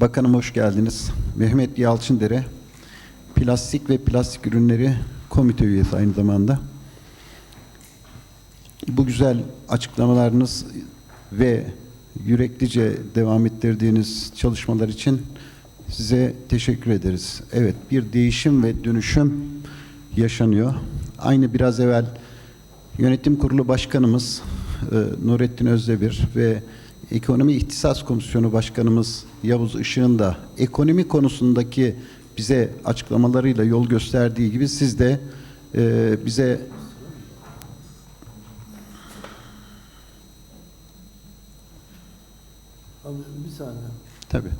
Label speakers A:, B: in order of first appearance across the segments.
A: Bakanım hoş geldiniz. Mehmet Yalçındere, Plastik ve Plastik Ürünleri Komite üyesi aynı zamanda. Bu güzel açıklamalarınız ve yüreklice devam ettirdiğiniz çalışmalar için size teşekkür ederiz. Evet, bir değişim ve dönüşüm yaşanıyor. Aynı biraz evvel Yönetim Kurulu Başkanımız e, Nurettin Özdemir ve Ekonomi İhtisas Komisyonu Başkanımız Yavuz Işık'ın da ekonomi konusundaki bize açıklamalarıyla yol gösterdiği gibi siz de e, bize
B: Abi bir saniye.
A: tabii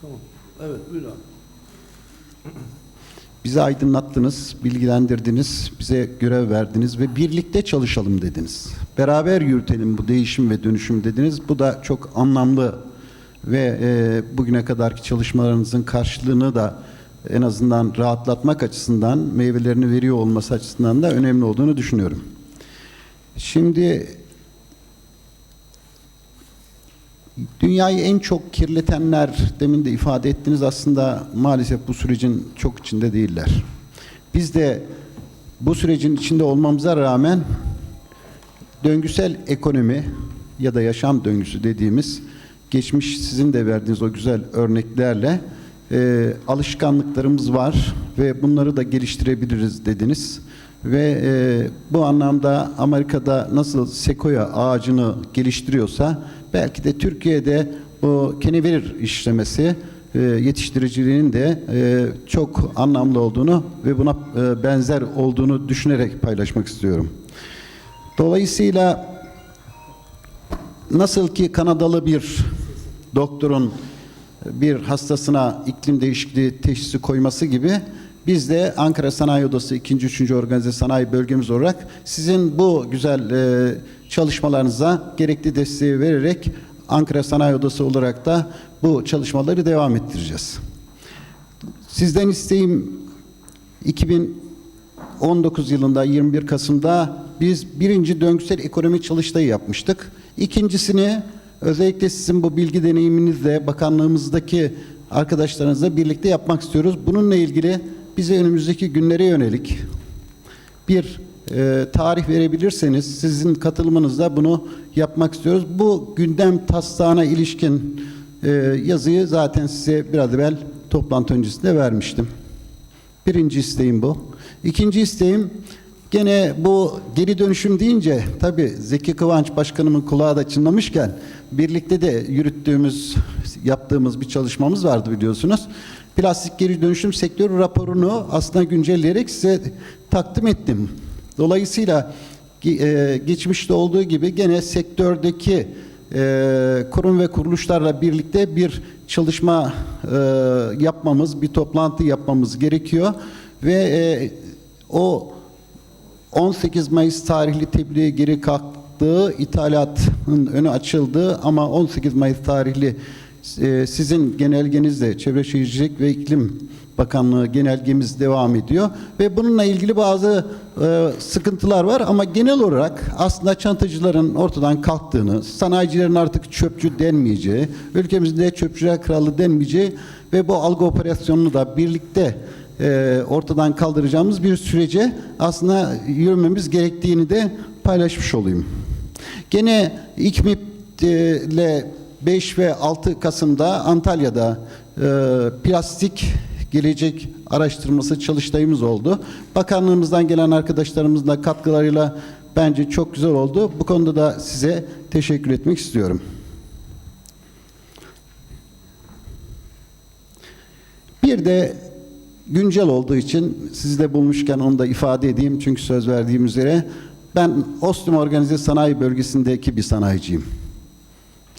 B: Tamam. Evet buyur abi.
A: Bizi aydınlattınız, bilgilendirdiniz, bize görev verdiniz ve birlikte çalışalım dediniz. Beraber yürütelim bu değişim ve dönüşüm dediniz. Bu da çok anlamlı ve e, bugüne kadarki çalışmalarınızın karşılığını da en azından rahatlatmak açısından, meyvelerini veriyor olması açısından da önemli olduğunu düşünüyorum. Şimdi Dünyayı en çok kirletenler demin de ifade ettiniz aslında maalesef bu sürecin çok içinde değiller. Biz de bu sürecin içinde olmamıza rağmen döngüsel ekonomi ya da yaşam döngüsü dediğimiz geçmiş sizin de verdiğiniz o güzel örneklerle e, alışkanlıklarımız var ve bunları da geliştirebiliriz dediniz. Ve e, bu anlamda Amerika'da nasıl sekoya ağacını geliştiriyorsa belki de Türkiye'de bu kenevir işlemesi e, yetiştiriciliğinin de e, çok anlamlı olduğunu ve buna e, benzer olduğunu düşünerek paylaşmak istiyorum. Dolayısıyla nasıl ki Kanadalı bir doktorun bir hastasına iklim değişikliği teşhisi koyması gibi biz de Ankara Sanayi Odası 2. 3. Organize Sanayi Bölgemiz olarak sizin bu güzel e, çalışmalarınıza gerekli desteği vererek Ankara Sanayi Odası olarak da bu çalışmaları devam ettireceğiz. Sizden isteğim 2019 yılında 21 Kasım'da biz birinci döngüsel ekonomi çalıştayı yapmıştık. İkincisini özellikle sizin bu bilgi deneyiminizle bakanlığımızdaki arkadaşlarınızla birlikte yapmak istiyoruz. Bununla ilgili bize önümüzdeki günlere yönelik bir e, tarih verebilirseniz sizin katılımınızla bunu yapmak istiyoruz. Bu gündem taslağına ilişkin e, yazıyı zaten size biraz evvel toplantı öncesinde vermiştim. Birinci isteğim bu. İkinci isteğim gene bu geri dönüşüm deyince tabii Zeki Kıvanç Başkanımın kulağı da çınlamışken birlikte de yürüttüğümüz, yaptığımız bir çalışmamız vardı biliyorsunuz. Plastik geri dönüşüm sektörü raporunu aslında güncelleyerek size takdim ettim. Dolayısıyla e, geçmişte olduğu gibi gene sektördeki e, kurum ve kuruluşlarla birlikte bir çalışma e, yapmamız, bir toplantı yapmamız gerekiyor ve o 18 Mayıs tarihli tebliğe geri kalktığı, ithalatın önü açıldı ama 18 Mayıs tarihli e, sizin genelgenizle Çevre Şehircilik ve İklim Bakanlığı genelgemiz devam ediyor ve bununla ilgili bazı e, sıkıntılar var ama genel olarak aslında çantacıların ortadan kalktığını, sanayicilerin artık çöpçü denmeyeceği, ülkemizde çöpçüler kralı denmeyeceği ve bu algı operasyonunu da birlikte e, ortadan kaldıracağımız bir sürece aslında yürümemiz gerektiğini de paylaşmış olayım. Gene İKMİP ile 5 ve 6 Kasım'da Antalya'da e, plastik gelecek araştırması çalıştayımız oldu. Bakanlığımızdan gelen arkadaşlarımızın da katkılarıyla bence çok güzel oldu. Bu konuda da size teşekkür etmek istiyorum. Bir de güncel olduğu için sizi de bulmuşken onu da ifade edeyim. Çünkü söz verdiğim üzere ben Ostim Organize Sanayi Bölgesi'ndeki bir sanayiciyim.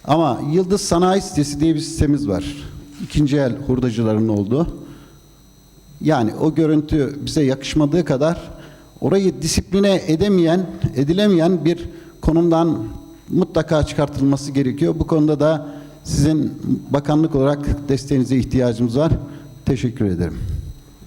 A: Ama Yıldız Sanayi Sitesi diye bir sistemimiz var. İkinci el hurdacıların olduğu. Yani o görüntü bize yakışmadığı kadar orayı disipline edemeyen, edilemeyen bir konumdan mutlaka çıkartılması gerekiyor. Bu konuda da sizin bakanlık olarak desteğinize ihtiyacımız var. Teşekkür ederim.